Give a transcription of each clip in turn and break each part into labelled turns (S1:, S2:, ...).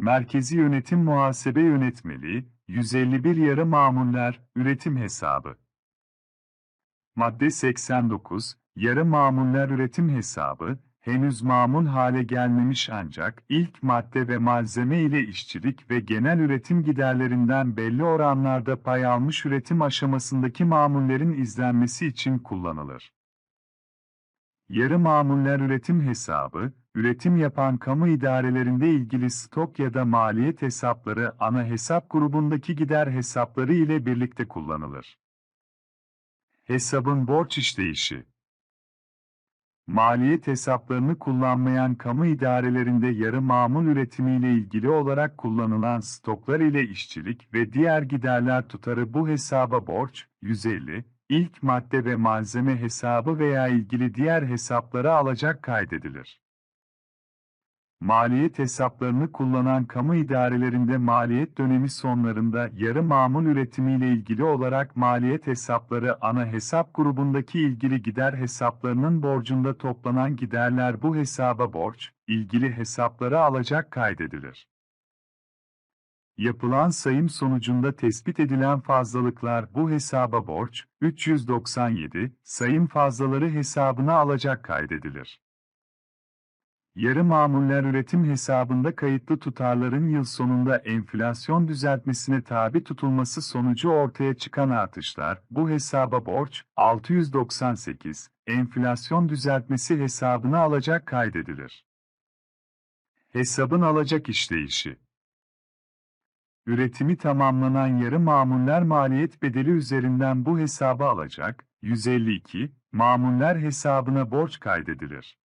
S1: Merkezi Yönetim Muhasebe Yönetmeliği, 151 Yarı Mamuller, Üretim Hesabı. Madde 89, Yarı Mamuller Üretim Hesabı, henüz mamul hale gelmemiş ancak ilk madde ve malzeme ile işçilik ve genel üretim giderlerinden belli oranlarda pay almış üretim aşamasındaki mamullerin izlenmesi için kullanılır. Yarı mamuller üretim hesabı, üretim yapan kamu idarelerinde ilgili stok ya da maliyet hesapları ana hesap grubundaki gider hesapları ile birlikte kullanılır. Hesabın borç işleyişi Maliyet hesaplarını kullanmayan kamu idarelerinde yarı mamul üretimiyle ilgili olarak kullanılan stoklar ile işçilik ve diğer giderler tutarı bu hesaba borç, 150, ilk madde ve malzeme hesabı veya ilgili diğer hesaplara alacak kaydedilir. Maliyet hesaplarını kullanan kamu idarelerinde maliyet dönemi sonlarında yarı mamul üretimiyle ilgili olarak maliyet hesapları ana hesap grubundaki ilgili gider hesaplarının borcunda toplanan giderler bu hesaba borç, ilgili hesaplara alacak kaydedilir. Yapılan sayım sonucunda tespit edilen fazlalıklar bu hesaba borç, 397, sayım fazlaları hesabına alacak kaydedilir. Yarı mamuller üretim hesabında kayıtlı tutarların yıl sonunda enflasyon düzeltmesine tabi tutulması sonucu ortaya çıkan artışlar, bu hesaba borç, 698, enflasyon düzeltmesi hesabına alacak kaydedilir. Hesabın alacak işleyişi Üretimi tamamlanan yarı mamuller maliyet bedeli üzerinden bu hesaba alacak, 152, mamuller hesabına borç kaydedilir.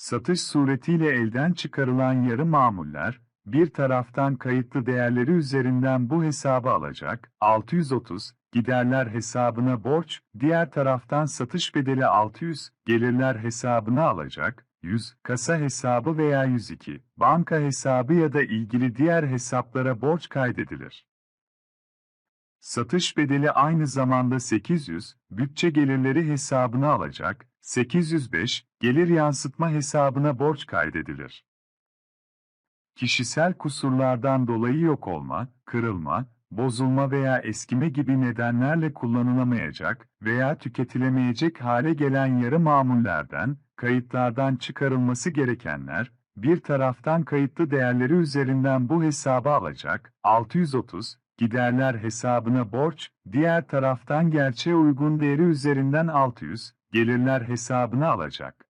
S1: Satış suretiyle elden çıkarılan yarı mamuller, bir taraftan kayıtlı değerleri üzerinden bu hesaba alacak, 630, giderler hesabına borç, diğer taraftan satış bedeli 600, gelirler hesabına alacak, 100, kasa hesabı veya 102, banka hesabı ya da ilgili diğer hesaplara borç kaydedilir. Satış bedeli aynı zamanda 800, bütçe gelirleri hesabına alacak, 805, gelir yansıtma hesabına borç kaydedilir. Kişisel kusurlardan dolayı yok olma, kırılma, bozulma veya eskime gibi nedenlerle kullanılamayacak veya tüketilemeyecek hale gelen yarı mamullerden, kayıtlardan çıkarılması gerekenler, bir taraftan kayıtlı değerleri üzerinden bu hesaba alacak, 630, giderler hesabına borç, diğer taraftan gerçeğe uygun değeri üzerinden 600, gelirler hesabına alacak.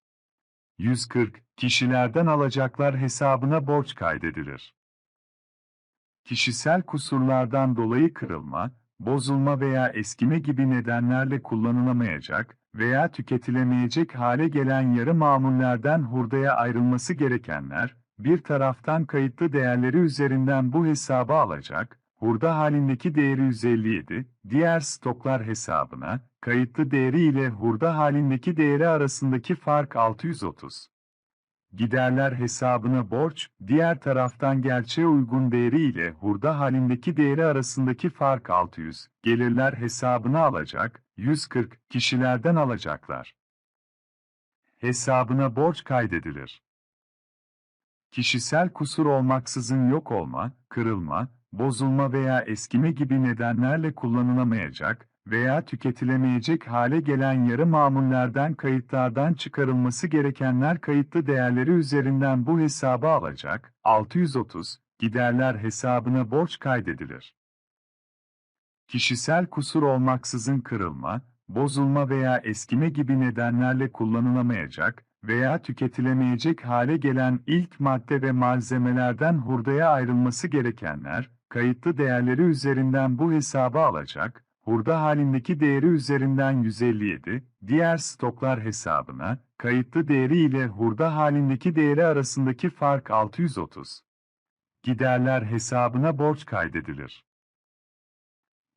S1: 140, kişilerden alacaklar hesabına borç kaydedilir. Kişisel kusurlardan dolayı kırılma, bozulma veya eskime gibi nedenlerle kullanılamayacak veya tüketilemeyecek hale gelen yarı mamullerden hurdaya ayrılması gerekenler, bir taraftan kayıtlı değerleri üzerinden bu hesaba alacak, hurda halindeki değeri 157, diğer stoklar hesabına, kayıtlı değeri ile hurda halindeki değeri arasındaki fark 630. Giderler hesabına borç, diğer taraftan gerçeğe uygun değeri ile hurda halindeki değeri arasındaki fark 600, gelirler hesabına alacak, 140, kişilerden alacaklar. Hesabına borç kaydedilir. Kişisel kusur olmaksızın yok olma, kırılma, bozulma veya eskime gibi nedenlerle kullanılamayacak veya tüketilemeyecek hale gelen yarı mamullerden kayıtlardan çıkarılması gerekenler kayıtlı değerleri üzerinden bu hesaba alacak, 630, giderler hesabına borç kaydedilir. Kişisel kusur olmaksızın kırılma, bozulma veya eskime gibi nedenlerle kullanılamayacak veya tüketilemeyecek hale gelen ilk madde ve malzemelerden hurdaya ayrılması gerekenler, kayıtlı değerleri üzerinden bu hesaba alacak, hurda halindeki değeri üzerinden 157, diğer stoklar hesabına, kayıtlı değeri ile hurda halindeki değeri arasındaki fark 630. Giderler hesabına borç kaydedilir.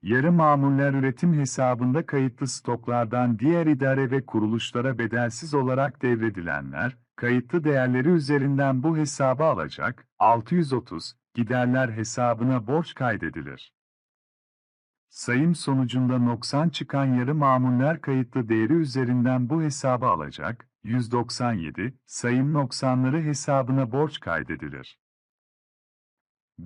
S1: Yarı mamuller üretim hesabında kayıtlı stoklardan diğer idare ve kuruluşlara bedelsiz olarak devredilenler, kayıtlı değerleri üzerinden bu hesaba alacak, 630, giderler hesabına borç kaydedilir. Sayım sonucunda noksan çıkan yarı mamuller kayıtlı değeri üzerinden bu hesaba alacak, 197, sayım noksanları hesabına borç kaydedilir.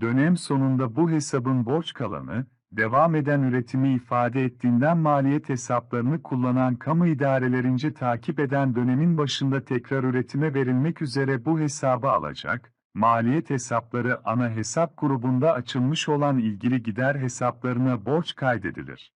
S1: Dönem sonunda bu hesabın borç kalanı, devam eden üretimi ifade ettiğinden maliyet hesaplarını kullanan kamu idarelerince takip eden dönemin başında tekrar üretime verilmek üzere bu hesabı alacak, maliyet hesapları ana hesap grubunda açılmış olan ilgili gider hesaplarına borç kaydedilir.